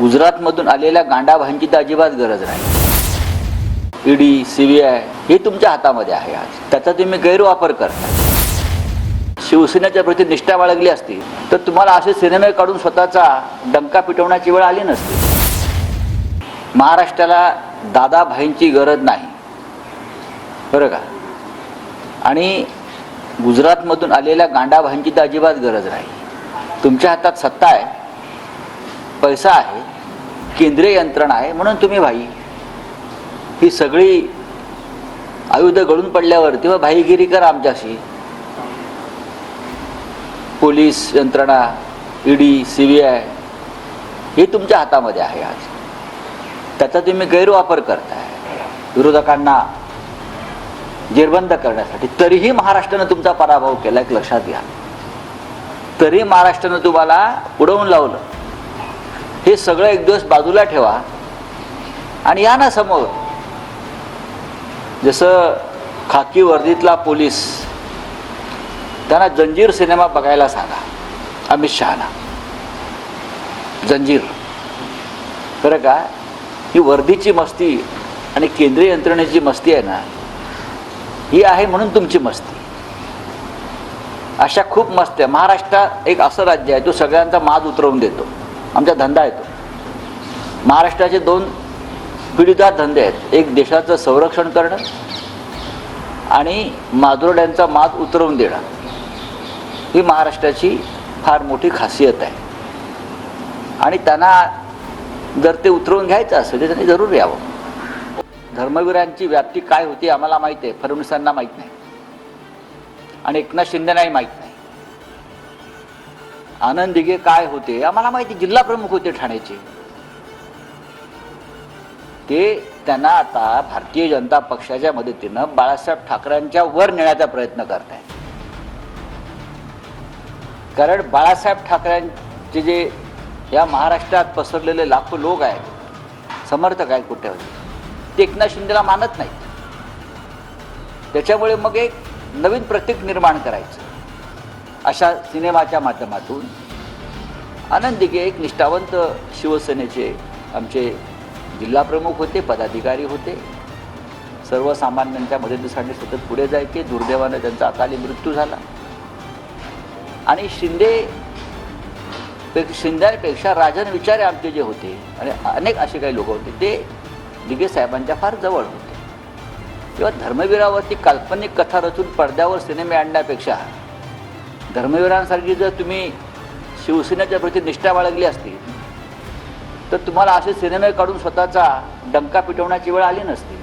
गुजरातमधून आलेल्या गांडाभांची तर अजिबात गरज नाही. ईडी सीबीआय हे तुमच्या हातामध्ये आहे आज. त्याचा तुम्ही गैरवापर करता. शिवसेनेच्या प्रति निष्ठा बाळगली असती तर तुम्हाला असे सिनेमे काढून स्वतःचा डंका पिटवण्याची वेळ आली नसती. महाराष्ट्राला दादाभाईंची गरज नाही. बरं का? आणि गुजरातमधून आलेल्या गांडाभाईंची तर अजिबात गरज नाही. तुमच्या हातात सत्ता आहे. पैसा आहे केंद्रीय यंत्रणा आहे म्हणून तुम्ही भाई ही सगळी आयुध गळून पडल्यावरती व भाईगिरी करा आमच्याशी. पोलीस यंत्रणा ईडी सी बी आय हे तुमच्या हातामध्ये आहे आज. त्याचा तुम्ही गैरवापर करताय. विरोधकांना जेरबंद करण्यासाठी तरीही महाराष्ट्रानं तुमचा पराभव केला एक लक्षात घ्या. तरी महाराष्ट्रानं तुम्हाला उडवून लावलं. हे सगळं एक दिवस बाजूला ठेवा. आणि या ना समोर. जसं खाकी वर्दीतला पोलीस त्यांना जंजीर सिनेमा बघायला सांगा अमित शहाना. जंजीर. खरं का? ही वर्दीची मस्ती आणि केंद्रीय यंत्रणेची मस्ती आहे ना ही आहे म्हणून तुमची मस्ती. अशा खूप मस्ती आहे महाराष्ट्रात एक असं राज्य आहे जो सगळ्यांचा माज उतरवून देतो. आमचा धंदा येतो महाराष्ट्राचे दोन पिढीदार धंदे आहेत. एक देशाचं संरक्षण करणं आणि माधुरड्यांचा मात उतरवून देणं. ही महाराष्ट्राची फार मोठी खासियत आहे. आणि त्यांना जर ते उतरवून घ्यायचं असेल तर त्यांनी जरूर यावं. धर्मवीरांची व्याप्ती काय होती आम्हाला माहीत आहे फडणवीसांना माहीत नाही. आणि एकनाथ शिंदेनाही माहीत नाही. आनंद दिघे काय होते आम्हाला माहिती जिल्हा प्रमुख होते ठाण्याचे. ते त्यांना आता भारतीय जनता पक्षाच्या मदतीनं बाळासाहेब ठाकरेंच्या वर नेण्याचा प्रयत्न करत आहे कारण बाळासाहेब ठाकरेंचे जे या महाराष्ट्रात पसरलेले लाखो लोक आहेत समर्थक आहेत कुठे ते एकनाथ शिंदेला मानत नाहीत. त्याच्यामुळे मग एक नवीन प्रतीक निर्माण करायचं. अशा सिनेमाच्या माध्यमातून. आनंदिके एक निष्ठावंत शिवसेनेचे आमचे जिल्हाप्रमुख होते पदाधिकारी होते. सर्वसामान्यांच्या मदतीसाठी सतत पुढे जायचे. दुर्दैवानं त्यांचा अकाली मृत्यू झाला. आणि शिंदे पे- शिंद्यांपेक्षा राजन विचारे आमचे जे होते आणि अनेक असे काही लोक होते ते दिगे साहेबांच्या फार जवळ होते. किंवा धर्मवीरावरती काल्पनिक कथा रचून पडद्यावर सिनेमे आणण्यापेक्षा धर्मवीरांसारखी जर तुम्ही शिवसेनेच्या प्रती निष्ठा बाळगली असती तर तुम्हाला असे सिनेमे काढून स्वतःचा डंका पिटवण्याची वेळ आली नसती.